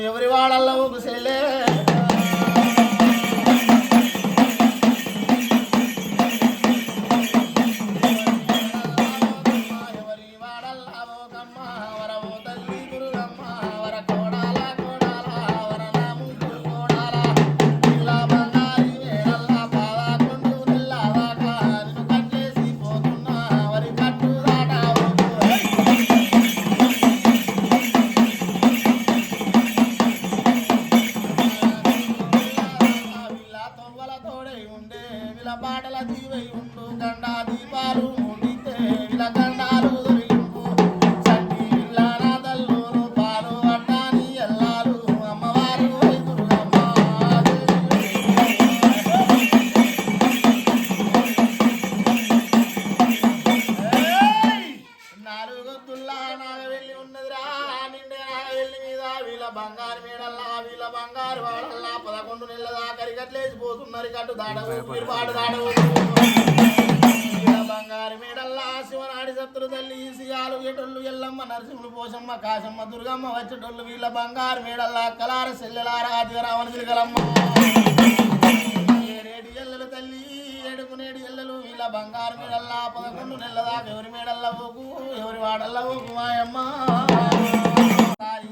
ఎవరి వాళ్ళల్లో గుసెళ్ళే సెల్లెలారా రావణ జిలగలమ్మ ఏడేడు ఎల్లలు తల్లి ఏడుపు ఇలా బంగారు మేడల్లా పదకొండు నెలల దాకా ఎవరి మేడల్లా పోకు ఎవరి వాడల్లా పోకు మాయమ్మ. సాయి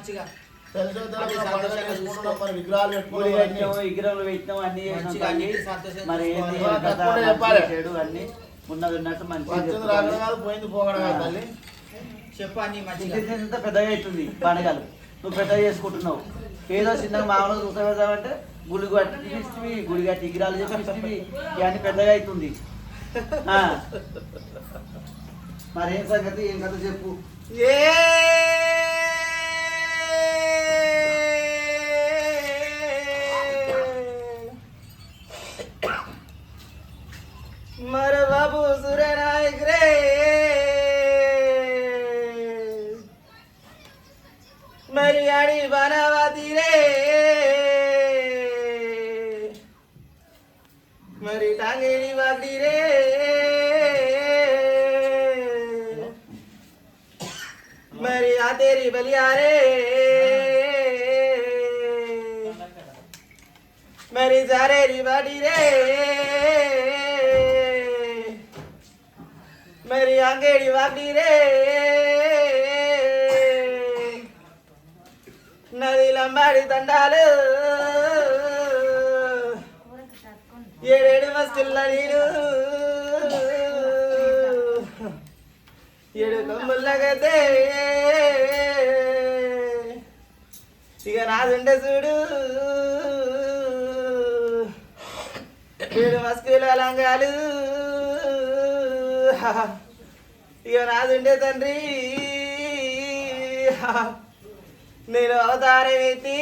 మంచిగా. విగ్రహాలు పెట్టినాం అన్ని మరి ఏంది అన్ని ఉన్నది ఉన్నట్టు మంచిగా ఇంత పెద్దగా అవుతుంది పండుగలు. నువ్వు పెద్దగా చేసుకుంటున్నావు. ఏదో చిన్నగా మామూలుగా చూసా పెడతామంటే గుడి కట్టి గుడి కట్టి విగ్రహాలు చెప్పిచ్చివి ఇవన్నీ పెద్దగా అవుతుంది. మరి ఏం సంగతి? ఏం కథ చెప్పు. ఏ మర బాబు సూర్యనాయక్ రే మరి అడి బనవతి రే మరి టాంగేడి వాటి రే మరి ఆ తేరి బలియారే మరి జారే రి వాటి రే మరి అంగేడి వాకిరే నదిలంబాడి తండాలు ఏడేడు మస్తుల నీరు ఏడు కొమ్ముల్లగతే ఇక నాదుండే చూడు ఏడు మస్తుల లంగాలు ఇక నాదుండే తండ్రి. నేను అవతారమైతి.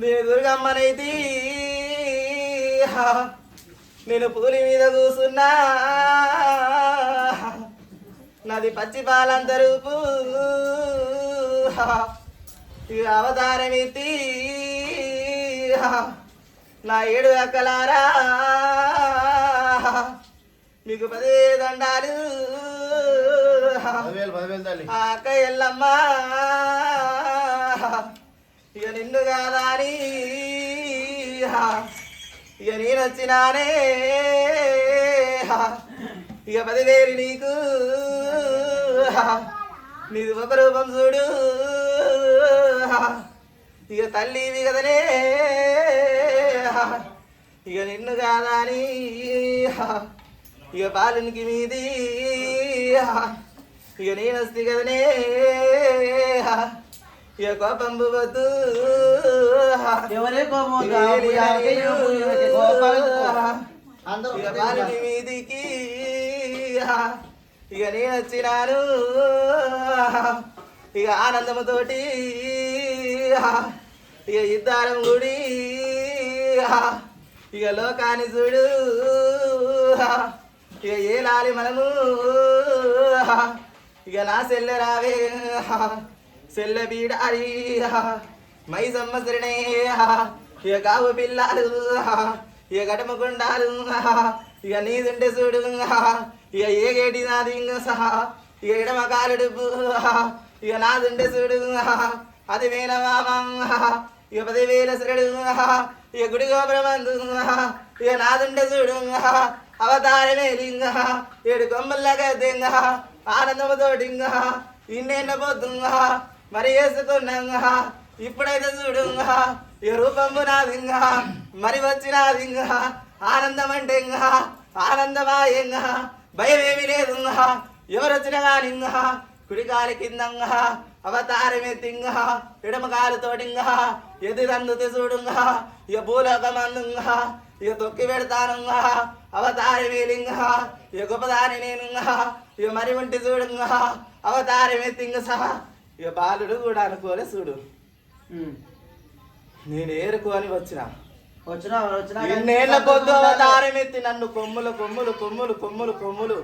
నేను దుర్గమ్మనైతి. నేను పూలి మీద కూసున్నా నాది పచ్చి పాలంత రూపు. ఇక అవతారం నా ఏడు అక్కలారా. మీకు పదే దండాలు తల్లి. అక్క ఎల్లమ్మ. ఇక నిన్ను కాదా అని. ఇక నేను వచ్చినానే. ఇక పదివేలు నీకు. నీది ఒక రూపం చూడు. ఇక తల్లివి కదనే. ఇక నిన్ను కాదా అని. ఇక బాలునికి మీది ఇక నేను వస్తే కదనే ఇక కోపంబు వద్దు ఎవరే కోపం ఇక. కోపం ఉన్నారు. మీదికి ఇక నేను వచ్చినాను ఇక ఆనందముతోటి ఇక ఇద్దారం గుడి ఇక లోకాన్ని చూడు. ఇక ఏ లాలి మనము? ఇక నా సెల్ల రావే. సెల్ల బీడారి. మై సంవత్సరణే ఇక కావు పిల్లలు. ఇక గడమ ఇక నీదుంటే చూడు ఇక ఏ గేటి నాది సహా ఇక ఎడమ కాలుడు ఇక నాదుంటే చూడు అది వేల ఇక పదివేల శరుడు. ఇక గుడి గోపురమందు. ఇక నాదుంటే చూడు అవతారమే లింగ. ఏడు కొమ్మల్లాగా ఆనందముతో డింగ. ఇన్నేళ్ళ పోతుంగ మరి వేసుకున్నంగ ఇప్పుడైతే చూడుంగ. ఈ రూపము నాదింగ. మరి వచ్చినాదింగ ఆనందం అంటే ఇంగ ఆనందమాయంగ. భయమేమి లేదుంగ. ఎవరు వచ్చినా కానింగ. కుడికాలి కిందంగ. అవతారమెత్తింగ ఎడమ కాలుతోటింగ ఎది తందుతి చూడుంగ ఇక భూలోకమందుంగ ఇక తొక్కి పెడతానుంగ అవతారమేలింగ ఇక గొప్పదాని నేనుంగ ఇక మరి ఉంటి చూడుంగ అవతారమెత్తింగ సహా ఇక బాలుడు కూడా అనుకోలే చూడు. నేను ఏరుకోని వచ్చిన వచ్చినా వచ్చినా ఎన్నేళ్ళ పొద్దు. అవతారం ఎత్తి నన్ను కొమ్ములు కొమ్ములు కొమ్ములు కొమ్ములు కొమ్ములు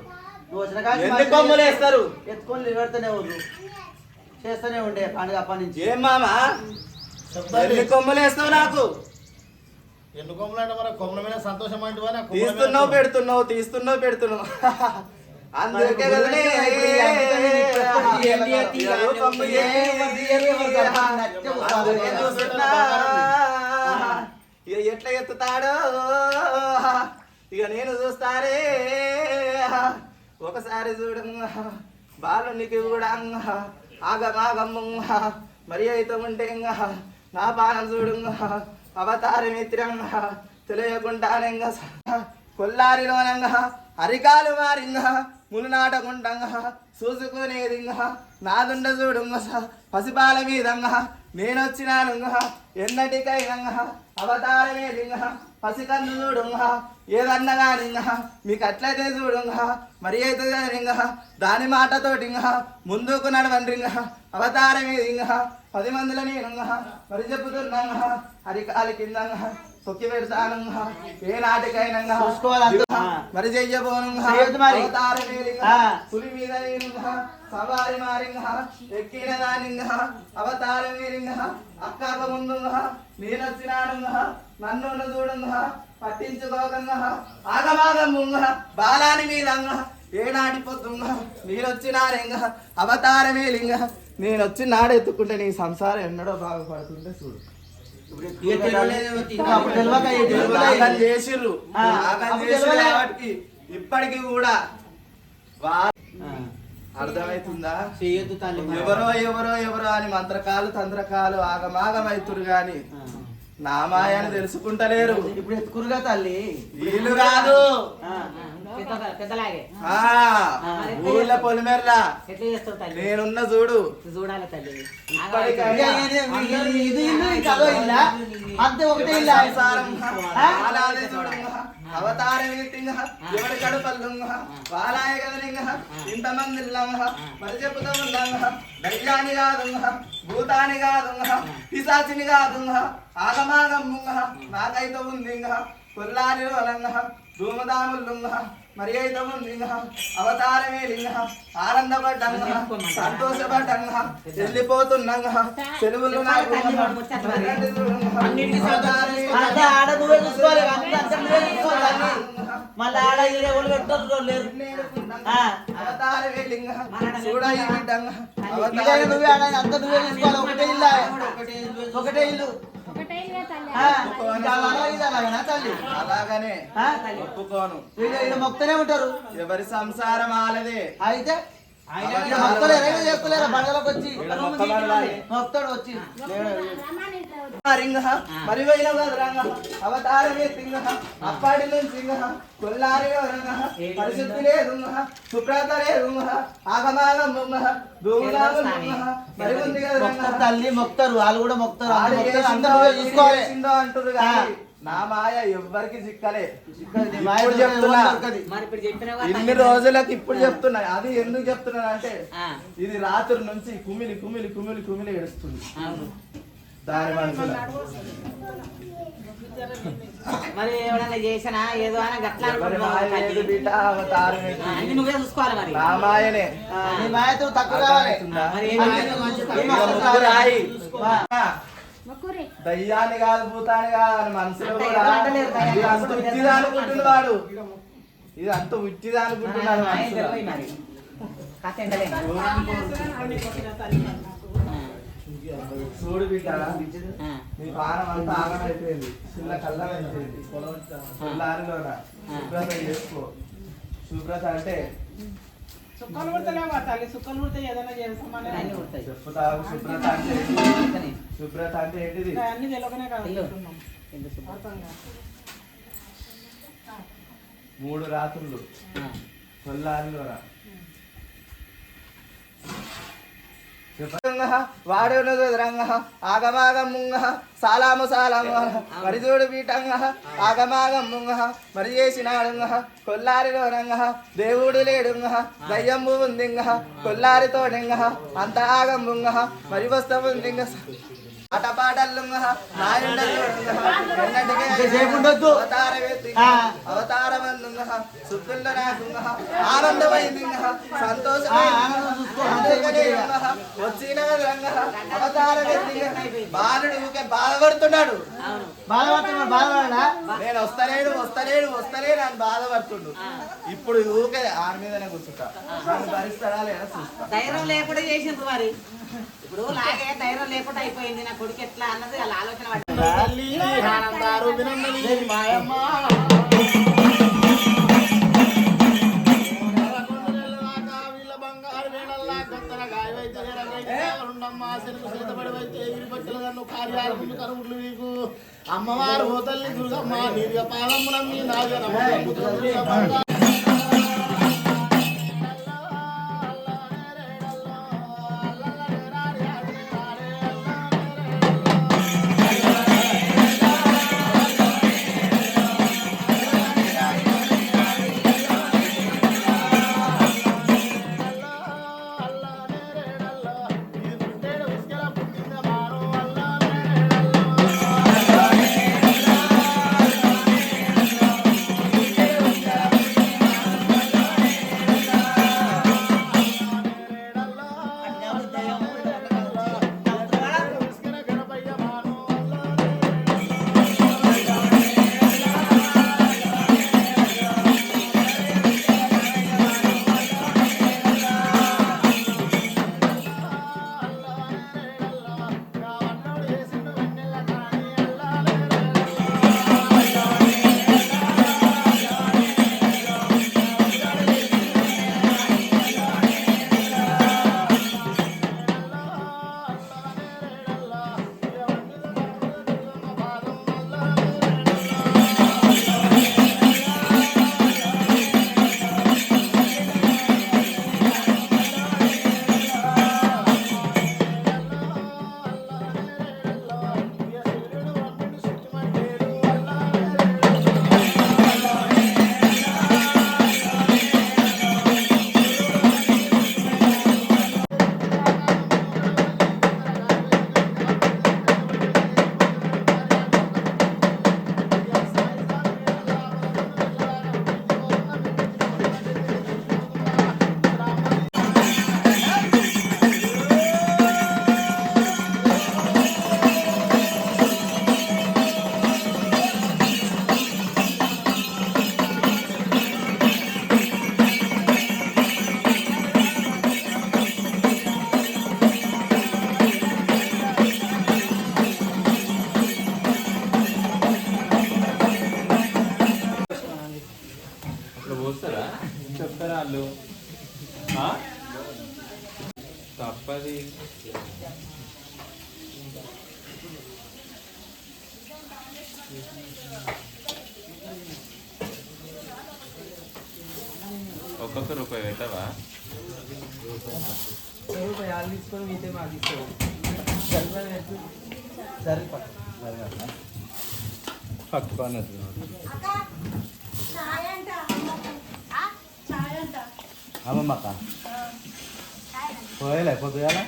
నువ్వు వచ్చిన కొమ్ములు వేస్తారు? ఎత్తుకొని నిలబెడతానే ఉండు చేస్తూనే ఉండే పండుగ అప్పటి నుంచి ఏం మామా ఎన్ని కొమ్ములు వేస్తావు నాకు ఎన్ని కొమ్మలు అంటే మరి కొమ్మల మీద సంతోషం అంటే తీస్తున్నావు పెడుతున్నావు తీస్తున్నావు పెడుతున్నావు అందుకే నీకు ఇక ఎట్లా ఎత్తుతాడో ఇక నేను చూస్తానే ఒకసారి చూడంగా బాలునికి కూడా ఆగమాగమ్మంగా మరి అయితే ఉంటే ఇంకా నా పానం చూడంగా అవతార మిత్రంగా తెలియకుండానంగా కొల్లారిలోనంగా అరికాలు మారింగా ములునాటకుండంగా చూసుకునేదింగా నాదుండ చూడుంగా పసిపాల మీదంగా నేనొచ్చినానుగా ఎన్నటికైనా అవతారమేదింగా పసికన్ను చూడుంగా ఏదన్నగా నింగ మీకు అట్లయితే చూడుంగ. మరి అయితే రింగ దాని మాటతోటింగా ముందుకు నడవండింగ అవతారమే రింగ పది మందిల నేనుగా. మరి చెప్పుతున్నాంగ అరికాలి కిందంగా. తొక్కి పెడతానుగా. ఏ నాటికైనా చూసుకోవాలి అంతా. మరి చెయ్యబోనుగా. చెయ్యొద్దు మరి. అవతారమేదింగా ఆ. పులి మీద నేనుగా సవారి మారింగా. ఎక్కిన దానింగా. అవతారం వీరింగా అక్కాక ముందుగా. నేనొచ్చినానుగా నన్ను చూడంగా. పట్టించుకోకంగా. ఆగమాగంగా బాలాని మీదంగా. ఏనాటి పొద్దుంగా. నేనొచ్చినారేంగా అవతారమే లింగా నేనొచ్చి నాడెత్తుకుంటే నీ సంసారం ఎన్నడో బాగుపడుతుంటే చూడు. చేసిర్రు. ఇప్పటికి కూడా అర్థమవుతుందా చేయొద్దు తల్లి. ఎవరో ఎవరో ఎవరో అని మంత్రకాలు తంత్రకాలు ఆగమాగమైతురు గాని ఆ. నా మాయని తెలుసుకుంటలేరు. ఇప్పుడు ఎత్తుకురుగా తల్లి. వీళ్ళు ఆ, పెద్ద పెద్దలాగే. ఊళ్ళో పొలిమేరలా. ఎట్లా చేస్తావు తల్లి? నేనున్న చూడు. చూడాలి తల్లి. ఇది- ఇల్లు ఇంకా అదో ఇల్లా? అంతే ఒకటే ఇల్లా? ఆ? అలాగే చూడంగా అవతారం ఎత్తింగా ఎవరి కడుపల్లుంగా? వాలాయ కదలింగా ఇంతమంది ఇల్లంగా మరి చెప్పుతా ఉండంగా దయ్యాని కాదుంగా? భూతాని కాదుంగా? పిశాచిని కాదుంగా? ఆగమాగమ్ముంగా? నాకైతే ఉందింగా? కొల్లాని ధూమదాముల్లుంగా మరి. అయితే ఉందింగా అవతారమే లింగా ఆనందపడ్డంగా సంతోషపడ్డంగా ఆడ చూసుకోవాలి అన్ని. మళ్ళీ ఆడ. ఇదైనా నువ్వే ఆడ అంతా నువ్వే ఒకటే ఇల్లు. ఒకటే ఇల్లే. తల్లి. అలాగనా తల్లి? అలాగనే ఆ? ఒప్పుకోను. మొక్కనే ఉంటారు. ఎవరి సంసారం ఆలదే? అయితే అవతారమే సింగ సింగ కొల్లారి పరిశుద్ధి లేదు సుప్రత లేదు ఆగమాగం ధూమదాగం మరి ఉంది కదా రంగ. మొక్కరు తల్లి మొక్తారు. వాళ్ళు కూడా మొక్తారు. అందరూ చూసుకోవాలి. కానీ నా మాయ ఎవ్వరికి చిక్కలే. ఇప్పుడు చెప్తున్నా. ఇన్ని రోజులకి ఇప్పుడు చెప్తున్నా. అది ఎందుకు చెప్తున్నా అంటే ఇది రాత్రి నుంచి కుమిలి కుమిలి కుమిలి కుమిలి ఏడుస్తుంది. దాని మరి ఎవడన్నా చేసినా ఏదో అని గట్లా నువ్వే చూసుకోవాలి మరి. నీ మాయతో తక్కువ కావాలి. దయ్యాన్ని కాదు భూతాన్ని కాదు అని మనసులో కూడా. ఇది అంత ఉట్టిదా అనుకుంటున్నాడు. వాడు ఇది అంత ఉట్టిదా అనుకుంటున్నాడు. చూడు బిడ్డ నీ పానం అంతా ఆగమైపోయింది. చిన్న కళ్ళం అయిపోయింది. కొల్లారిలోన శుభ్రత చేసుకో. శుభ్రత అంటే సుక్కలు పుడతలేవా తల్లి సుక్కలు పుడితే ఏదైనా చేస్తామని అన్నీ ఉంటాయి చెప్పుతావు శుభ్రత అంటే ఏంటిది? కానీ శుభ్రత అంటే ఏంటిది అన్ని తెలియకనే కాదు అయ్యో. అనుకుంటున్నాం. ఎందుకు శుభ్రం? అర్థం కాదు. మూడు రాత్రులు ఆ, కొల్లారిలోన వాడు రంగ ఆగమాగముంగ సాలాము సాలాము మరి చూడు పీఠంగ ఆగమాగముంగ మరి చేసినాడుంగ కొల్లారిలో రంగ దేవుడు లేడుంగ దయ్యంబు ఉందింగ కొల్లారి అంత ఆగం ఆగంబుంగ మరి వస్తముందింగ వచ్చిన బాలుడు ఊకే బాధపడుతున్నాడు. అవును బాధపడుతున్నాడు బాధపడా నేను వస్తలేడు వస్తలేడు వస్తలేడు అని బాధపడుతుండు. ఇప్పుడు ఊకే ఆని మీదనే కూర్చుంటా. భరిస్తాడా లేదా చూస్తా. ధైర్యం లేకుండా చేసిండ్రు మరి. ఇప్పుడు లాగే ధైర్యం లేకుండా అయిపోయింది. నా కొడుకు ఎట్లా అన్నది ఆలోచన అమ్మవారు హోటల్ని చూసమ్మా నీ పాదమ్మ నమ్మి నాగ పోస్తారా? చెప్తారా వాళ్ళు? తప్పది. ఒక్కొక్క రూపాయి పెట్టవా? తీసుకొని మీతే మాకు ఇస్తావు. సరే పట్టు. 咱们买啊？回来嘞，回来啦